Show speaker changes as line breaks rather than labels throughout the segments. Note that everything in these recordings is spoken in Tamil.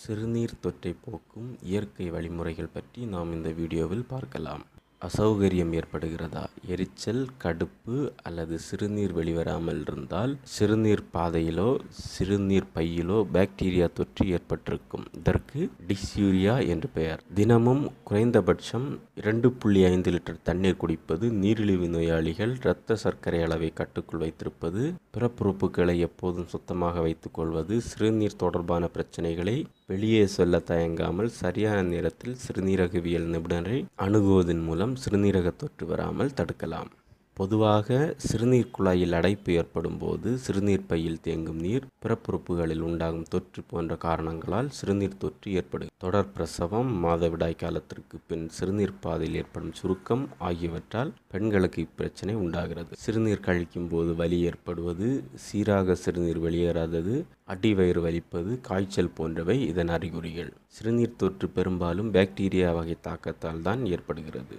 சிறுநீர் தொற்றை போக்கும் இயற்கை வழிமுறைகள் பற்றி நாம் இந்த வீடியோவில் பார்க்கலாம். அசௌகரியம் ஏற்படுகிறதா? எரிச்சல் கடுப்பு அல்லது சிறுநீர் வெளிவராமல் இருந்தால் சிறுநீர் பாதையிலோ சிறுநீர் பையிலோ பாக்டீரியா தொற்று ஏற்பட்டிருக்கும். இதற்கு டிஸ்யூரியா என்று பெயர். தினமும் குறைந்தபட்சம் இரண்டு புள்ளி ஐந்து லிட்டர் தண்ணீர் குடிப்பது நீரிழிவு நோயாளிகள் இரத்த சர்க்கரை அளவை கட்டுக்குள் வைத்திருப்பது பிறப்புறுப்புகளை எப்போதும் சுத்தமாக வைத்துக்கொள்வது சிறுநீர் தொடர்பான பிரச்சனைகளை வெளியே சொல்ல தயங்காமல் சரியான நேரத்தில் சிறுநீரகவியல் நிபுணரை அணுகுவதன் மூலம் சிறுநீரக தொற்று வராமல் தடுக்கலாம். பொதுவாக சிறுநீர் குழாயில் அடைப்பு ஏற்படும் போது சிறுநீர் பையில் தேங்கும் நீர் பிறப்புறுப்புகளில் உண்டாகும் தொற்று போன்ற காரணங்களால் சிறுநீர் தொற்று ஏற்படும் தொடர் பிரசவம் மாதவிடாய் காலத்திற்கு பின் சிறுநீர் பாதையில் ஏற்படும் சுருக்கம் ஆகியவற்றால் பெண்களுக்கு இப்பிரச்சனை உண்டாகிறது. சிறுநீர் கழிக்கும் போது வலி ஏற்படுவது சீராக சிறுநீர் வெளியேறாதது அடிவயிறு வலிப்பது காய்ச்சல் போன்றவை இதன் அறிகுறிகள். சிறுநீர் தொற்று பெரும்பாலும் பாக்டீரியா வகை தாக்கத்தால் தான் ஏற்படுகிறது.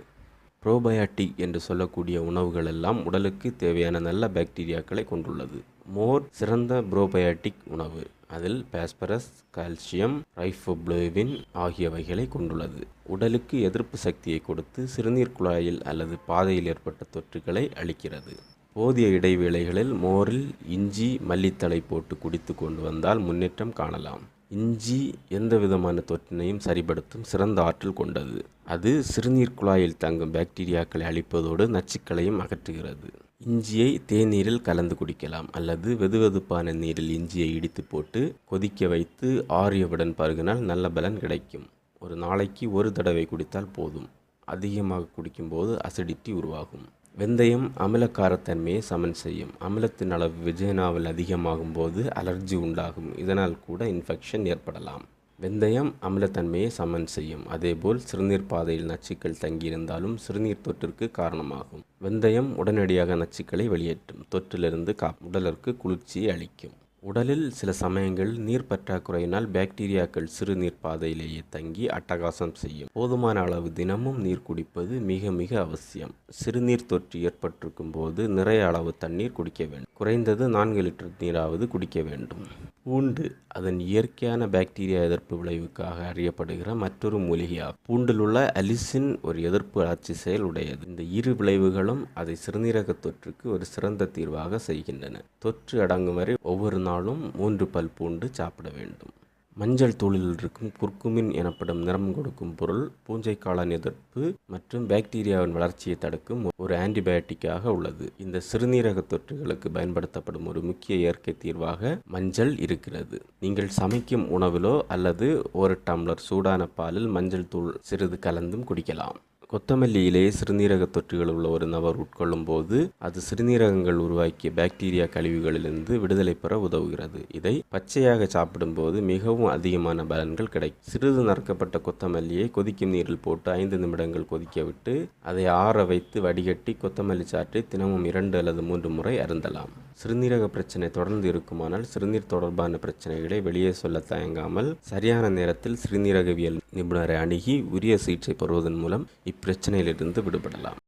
ப்ரோபயாட்டிக் என்று சொல்லக்கூடிய உணவுகள் எல்லாம் உடலுக்கு தேவையான நல்ல பாக்டீரியாக்களை கொண்டுள்ளது. மோர் சிறந்த ப்ரோபயாட்டிக் உணவு. அதில் பாஸ்பரஸ் கால்சியம் ரைஃபோப்ளோவின் ஆகியவைகளை கொண்டுள்ளது. உடலுக்கு எதிர்ப்பு சக்தியை கொடுத்து சிறுநீர் குழாயில் அல்லது பாதையில் ஏற்பட்ட தொற்றுகளை அளிக்கிறது போதிய இடைவேளைகளில் மோரில் இஞ்சி மல்லித்தழை போட்டு குடித்து கொண்டு வந்தால் முன்னேற்றம் காணலாம். இஞ்சி எந்த விதமான தொற்றினையும் சரிப்படுத்தும் சிறந்த ஆற்றல் கொண்டது. அது சிறுநீர் குழாயில் தங்கும் பாக்டீரியாக்களை அழிப்பதோடு நச்சுக்களையும் அகற்றுகிறது. இஞ்சியை தேநீரில் கலந்து குடிக்கலாம் அல்லது வெதுவெதுப்பான நீரில் இஞ்சியை இடித்து போட்டு கொதிக்க வைத்து ஆரியவுடன் பருகினால் நல்ல பலன் கிடைக்கும். ஒரு நாளைக்கு ஒரு தடவை குடித்தால் போதும். அதிகமாக குடிக்கும்போது அசிடிட்டி உருவாகும். வெந்தயம் அமிலக்காரத்தன்மையை சமன் செய்யும். அமிலத்தின் அளவு விஜயனாவில் அதிகமாகும் போது அலர்ஜி உண்டாகும். இதனால் கூட இன்ஃபெக்ஷன் ஏற்படலாம். வெந்தயம் அமிலத்தன்மையை சமன் செய்யும். அதேபோல் சிறுநீர் பாதையில் நச்சுக்கள் தங்கியிருந்தாலும் சிறுநீர் தொற்றிற்கு காரணமாகும். வெந்தயம் உடனடியாக நச்சுக்களை வெளியேற்றும். தொற்றிலிருந்து கா உடலிற்கு குளிர்ச்சியை அளிக்கும். உடலில் சில சமயங்கள் நீர் பற்றாக்குறையினால் பாக்டீரியாக்கள் சிறுநீர் பாதையிலேயே தங்கி அட்டகாசம் செய்யும். போதுமான அளவு தினமும் நீர் குடிப்பது மிக மிக அவசியம். சிறுநீர் தொற்று ஏற்பட்டிருக்கும் போது நிறைய அளவு தண்ணீர் குடிக்க வேண்டும். குறைந்தது நான்கு லிட்டர் நீராவது குடிக்க வேண்டும். பூண்டு அதன் இயற்கையான பாக்டீரியா எதிர்ப்பு விளைவுக்காக அறியப்படுகிற மற்றொரு மூலிகையாகும். பூண்டில் உள்ள அலிசின் ஒரு எதிர்ப்பு ஆட்சி செயல் உடையது. இந்த இரு விளைவுகளும் அதை சிறுநீரக தொற்றுக்கு ஒரு சிறந்த தீர்வாக செய்கின்றன. தொற்று அடங்கும் வரை ஒவ்வொரு நாளும் மூன்று பல் பூண்டு சாப்பிட வேண்டும். மஞ்சள் தூளில் இருக்கும் குர்குமின் எனப்படும் நிறம் கொடுக்கும் பொருள் பூஞ்சை காளான் எதிர்ப்பு மற்றும் பாக்டீரியாவின் வளர்ச்சியை தடுக்கும் ஒரு ஆன்டிபயோட்டிக்காக உள்ளது. இந்த சிறுநீரக தொற்றுகளுக்கு பயன்படுத்தப்படும் ஒரு முக்கிய இயற்கை தீர்வாக மஞ்சள் இருக்கிறது. நீங்கள் சமைக்கும் உணவிலோ அல்லது ஒரு டம்ளர் சூடான பாலில் மஞ்சள் தூள் சிறிது கலந்தும் குடிக்கலாம். கொத்தமல்லியிலே சிறுநீரக தொற்றுகள் உள்ள ஒரு நபர் உட்கொள்ளும் போது அது சிறுநீரகங்கள் உருவாக்கிய பாக்டீரியா கழிவுகளிலிருந்து விடுதலை பெற உதவுகிறது. இதை பச்சையாக சாப்பிடும்போது மிகவும் அதிகமான பலன்கள் கிடைக்கும். சிறிது நறுக்கப்பட்ட கொத்தமல்லியை கொதிக்கும் நீரில் போட்டு ஐந்து நிமிடங்கள் கொதிக்க விட்டு அதை ஆற வைத்து வடிகட்டி கொத்தமல்லி சாற்றை தினமும் இரண்டு அல்லது மூன்று முறை அருந்தலாம். சிறுநீரக பிரச்சனை தொடர்ந்து இருக்குமானால் சிறுநீர் தொடர்பான பிரச்சனைகளை வெளியே சொல்ல தயங்காமல் சரியான நேரத்தில் சிறுநீரகவியல் நிபுணரை அணுகி உரிய சிகிச்சை பெறுவதன் மூலம் பிரச்சனையிலிருந்து விடுபடலாம்.